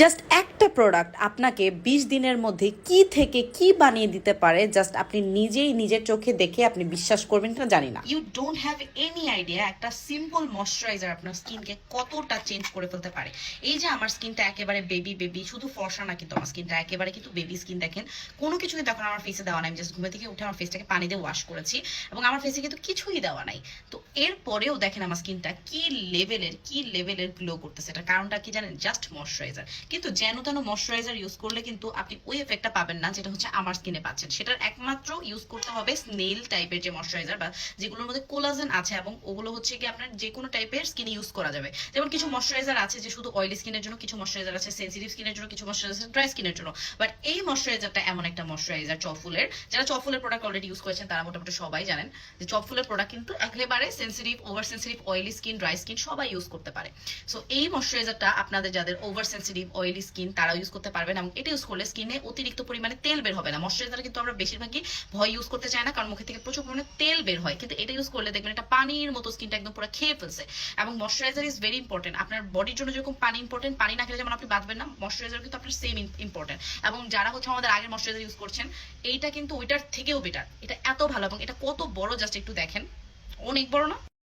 Just একটা product আপনাকে ২০ দিনের মধ্যে কি থেকে কি বানিয়ে দিতে পারে জাস্ট আপনি নিজেই নিজের চোখে দেখে আপনি বিশ্বাস করবেন কিনা জানি না। You don't have any idea একটা সিম্পল ময়শ্চারাইজার আপনার স্কিনকে কতটা চেঞ্জ করে ফেলতে পারে। এই যে আমার স্কিনটা একেবারে বেবি বেবি শুধু ফর্সা না কিন্তু আমার স্কিনটা একেবারে কিন্তু বেবি স্কিন দেখেন। কোনো কিছু কিন্তু আমার ফেসে দেওয়া নাই, আমি জাস্ট ঘুমে থেকে উঠে আমার ফেসটাকে পানি দিয়ে ওয়াশ করেছি। এবং আমার ফেসে কিন্তু কিছুই দেওয়া নাই। তো এরপরেও দেখেন আমার স্কিনটা কি লেভেলের কি লেভেলের গ্লো করতেছে এটা কারণটা কি জানেন? জাস্ট ময়শ্চারাইজার কিন্তু যেন তেন ময়শ্চারাইজার ইউজ করলে কিন্তু আপনি ওই এফেক্টটা পাবেন না, যেটা হচ্ছে আমার স্কিনে পাচ্ছেন। সেটার একমাত্র ইউজ করতে হবে স্নেল টাইপের যে ময়শ্চারাইজার বা যেগুলোর মধ্যে কোলাজেন আছে এবং ওগুলো হচ্ছে কি আপনার যে কোনো টাইপের স্কিনে ইউজ করা যাবে। যেমন কিছু ময়শ্চারাইজার আছে যে শুধু অয়েলি স্কিনের জন্য, কিছু ময়শ্চারাইজার আছে সেন্সিটিভ স্কিনের জন্য, কিছু ময়শ্চারাইজার ড্রাই স্কিনের জন্য। বাট এই ময়শ্চারাইজারটা এমন একটা ময়শ্চারাইজার চফুলের যারা চফুলের প্রোডাক্ট অলরেডি ইউজ করেছেন, তারা মোটামুটি সবাই জানেন যে চফুলের প্রোডাক্ট কিন্তু একেবারে sensitive over sensitive oily skin dry skin সবাই ইউজ করতে পারে। সো এই ময়শ্চারাইজারটা আপনাদের যাদের ওভার সেন্সিটিভ অয়েলি স্কিন তারা ইউজ করতে পারবেন এবং এটা ইউজ করলে স্কিনে অতিরিক্ত পরিমাণে তেল বের হবে না। ময়শ্চারাইজার কিন্তু আমরা বেশিরভাগই ভয় ইউজ করতে চাই না, কারণ মুখে থেকে প্রচুর পরিমাণে তেল বের হয়। কিন্তু এটা ইউজ করলে দেখবেন এটা পানির মতো স্কিনটা একদম পুরো খেয়ে ফেলছে। এবং ময়শ্চারাইজার ইজ ভেরি ইম্পর্টেন্ট আপনার বডির জন্য যেরকম পানি ইম্পর্টেন্ট পানি না খেলে যেমন আপনি বাঁচবেন না, ময়শ্চারাইজার কিন্তু আপনার সেম ইম্পর্টেন্ট এবং যারা হচ্ছে আমাদের আগের ময়শ্চারাইজার ইউজ করছেন, এইটা কিন্তু ওইটার থেকেও বেটার এটা এত ভালো এবং এটা কত বড় জাস্ট একটু দেখেন। অনেক বড় না?